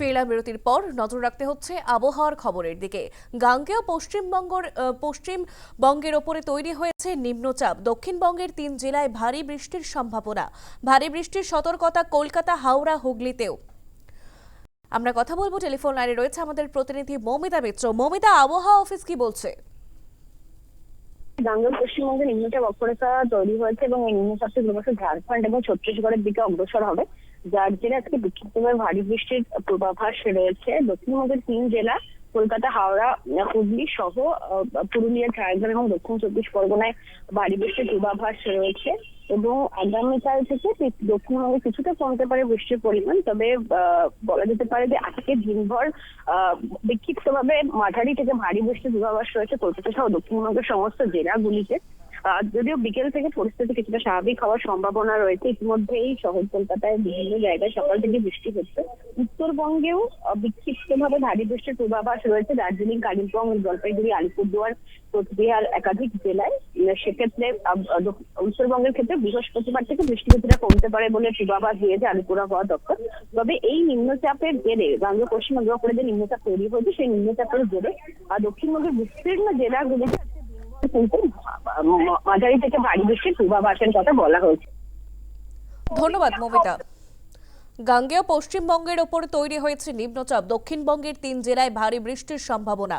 ফিরলাম বিরতির পর নজর রাখতে হচ্ছে আবহাওয়ার খবরের দিকে। গাঙ্গেয় পশ্চিমবঙ্গের পশ্চিমবঙ্গের ওপরে তৈরি হয়েছে নিম্নচাপ। দক্ষিণবঙ্গের তিন জেলায় ভারী বৃষ্টির সম্ভাবনা। ভারী বৃষ্টির সতর্কতা কলকাতা, হাওড়া, হুগলিতেও। আমরা কথা বলব, টেলিফোন লাইনে রয়েছে আমাদের প্রতিনিধি মৌমিতা মিত্র। মৌমিতা, আবহাওয়া অফিস কি বলছে? গাঙ্গেয় পশ্চিমবঙ্গে নিম্নচাপ অক্ষরেখা তৈরি হয়েছে এবং এই নিম্নচাপটি ক্রমশ ঝাড়খণ্ড এবং ছত্তিশগড়ের দিকে অগ্রসর হবে। যার আজকে বিক্ষিপ্তভাবে ভারী বৃষ্টির পূর্বাভাস রয়েছে। দক্ষিণবঙ্গের তিন জেলা, কলকাতা, হাওড়া, হুগলি সহ পুরুলিয়া, ঝাড়গ্রাম এবং দক্ষিণ চব্বিশ পরগনায় ভারী বৃষ্টির পূর্বাভাস রয়েছে এবং আগামীকাল থেকে দক্ষিণবঙ্গে কিছুটা কমতে পারে বৃষ্টির পরিমাণ। তবে বলা যেতে পারে যে আজকে দিনভর বিক্ষিপ্তভাবে মাঝারি থেকে ভারী বৃষ্টির পূর্বাভাস রয়েছে কলকাতা সহ দক্ষিণবঙ্গের সমস্ত জেলাগুলিতে। যদিও বিকেল থেকে পরিস্থিতি কিছুটা স্বাভাবিক হওয়ার সম্ভাবনা রয়েছে ইতিমধ্যেই শহর কলকাতায় বিভিন্ন জায়গায় সকাল থেকে বৃষ্টি হচ্ছে। উত্তরবঙ্গেও আহ, বিক্ষিপ্তভাবে ভারী বৃষ্টির পূর্বাভাস রয়েছে। দার্জিলিং কালিম্পং জলপাইগুড়ি আলিপুরদুয়ার কোচবিহার একাধিক জেলায়। সেক্ষেত্রে উত্তরবঙ্গের ক্ষেত্রে বৃহস্পতিবার থেকে বৃষ্টি কিছুটা কমতে পারে বলে পূর্বাভাস দিয়েছে আলিপুর আবহাওয়া দপ্তর। তবে এই নিম্নচাপের জেরে গাঙ্গ পশ্চিমবঙ্গের উপরে যে নিম্নচাপ তৈরি হয়েছে। সেই নিম্নচাপের জেরে আর দক্ষিণবঙ্গের বিস্তীর্ণ জেলাগুলিতে মাঝারি থেকে কথা বলা হয়েছে ধন্যবাদ, মমিতা। গাঙ্গেয় পশ্চিমবঙ্গের ওপর তৈরি হয়েছে নিম্নচাপ। দক্ষিণবঙ্গের তিন জেলায় ভারী বৃষ্টির সম্ভাবনা।